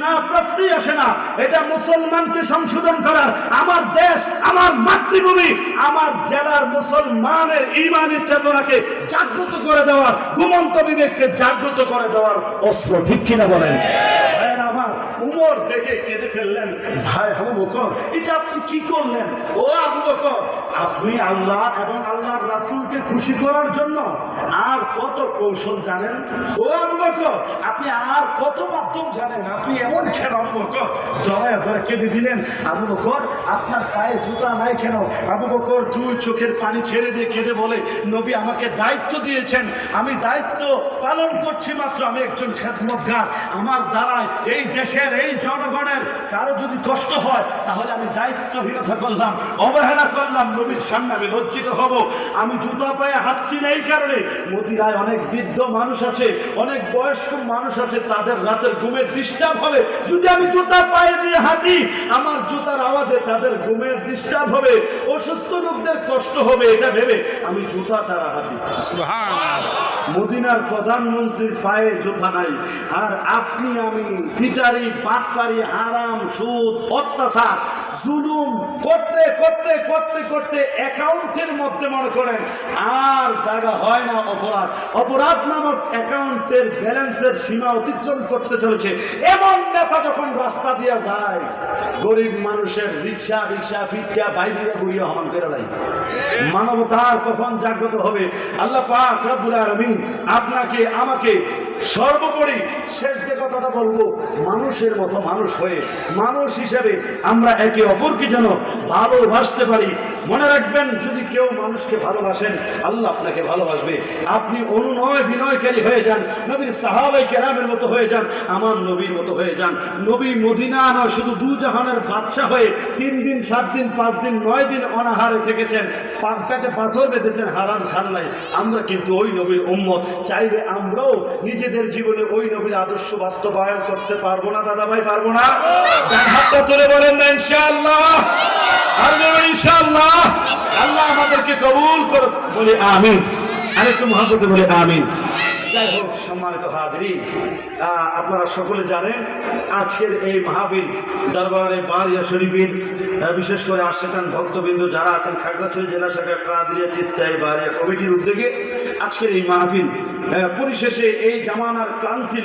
না, প্রশ্নই আসে না। এটা মুসলমানকে সংশোধন করার। আমার দেশ, আমার মাতৃভূমি, আমার জেলার মুসলমানের ইমানি চেতনাকে জাগ্রত করে দেওয়ার, ঘুমন্ত বিবেককে জাগ্রত করে দেওয়ার অস্ত্র, ঠিক কিনা বলেন? উমর দেখে কেঁদে ফেললেন। ভাই আবু বকর, এটা আপনি কি করলেন? ও আবু বকর আপনি আল্লাহ এবং আল্লাহর রাসূলকে খুশি করার জন্য আর কত কৌশল জানেন? ও আবু আপনি আর কত মাধ্যম জানেন? আপনি এমন কেন আবু বকর জড়ায় ধরে কেঁদে দিলেন, আবু বকর, আপনার পায়ে জুতা নাই কেন? আবু বকর দুই চোখের পানি ছেড়ে দিয়ে কেঁদে বলে, নবী আমাকে দায়িত্ব দিয়েছেন, আমি দায়িত্ব পালন করছি মাত্র, আমি একজন খেদমতগার। আমার দ্বারায় এই দেশের, এই জনগণের কারও যদি কষ্ট হয়, তাহলে আমি দায়িত্বহীনতা করলাম, অবহেলা করলাম নবীর সামনে আমি লজ্জিত হব। আমি জুতা পায়ে হাঁটছি না এই কারণে। মদিনায় অনেক বৃদ্ধ মানুষ আছে, অনেক বয়স্ক মানুষ আছে, তাদের রাতের ঘুমের ডিস্টার্ব হবে। যদি আমি জুতা পায়ে দিয়ে হাঁটি, আমার আওয়াজে তাদের ঘুমের ডিস্টার্ব হবে অসুস্থ লোকদের কষ্ট হবে এটা ভেবে আমি জুতা ছাড়া হাঁটি মদিনার প্রধানমন্ত্রীর পায়ে জুতা নাই। আর আপনি আমি ফিটারি পাটপারি হারাম সুদ অত্যাচার জুলুম করতে করতে করতে করতে অ্যাকাউন্টের মধ্যে মনে করেন আর জায়গা হয় না অপরাধ। অপরাধ নামক অ্যাকাউন্টের ব্যালেন্সের সীমা অতিক্রম করতে চলেছে। এমন নেতা যখন রাস্তা দিয়ে যায় গরিব মানুষের রিক্সা রিক্সা, ফিটকা, বাইরে বুড়িয়ে হমান করে মানবতার কখন জাগ্রত হবে? আল্লাহ পাক রব্বুল আলমিন আপনাকে, আমাকে সর্বোপরি শেষ যে কথাটা বলব, মানুষের মতো মানুষ হয়ে, মানুষ হিসেবে আমরা একে অপরকে যেন ভালোবাসতে পারি মনে রাখবেন, যদি কেউ মানুষকে ভালোবাসেন, আল্লাহ আপনাকে ভালোবাসবে। আপনি অনুনয় বিনয়কারী হয়ে যান, নবীর সাহাবাই কেরামের মতো হয়ে যান, আমার নবীর মতো হয়ে যান। নবী মদিনা নয়, শুধু দু জাহানের বাচ্চা হয়ে তিন দিন, সাত দিন, পাঁচ দিন, নয় দিন অনাহারে থেকেছেন। পেটে পাথর বেঁধেছেন, হারাম খান নাই। আমরা কিন্তু ওই নবীর উম্মত। চাইলে আমরাও নিজেদের জীবনে ওই নবীর আদর্শ বাস্তবায়ন করতে পারব না দাদা ভাই পারব না? বলেন না, ইনশাআল্লাহ। আল্লাহ আমাদেরকে যাই হোক, সম্মানিত আপনারা সকলে জানেন, আজকের এই মাহফিল দরবারে বারিয়া শরীফের বিশেষ করে আশেখান ভক্তবিন্দু যারা আছেন, খাগড়াছড়ি জেলা শাখা কাদিয়া বারিয়া কমিটির উদ্যোগে আজকের এই মাহফিল পরিশেষে এই জামানার ক্লান্তি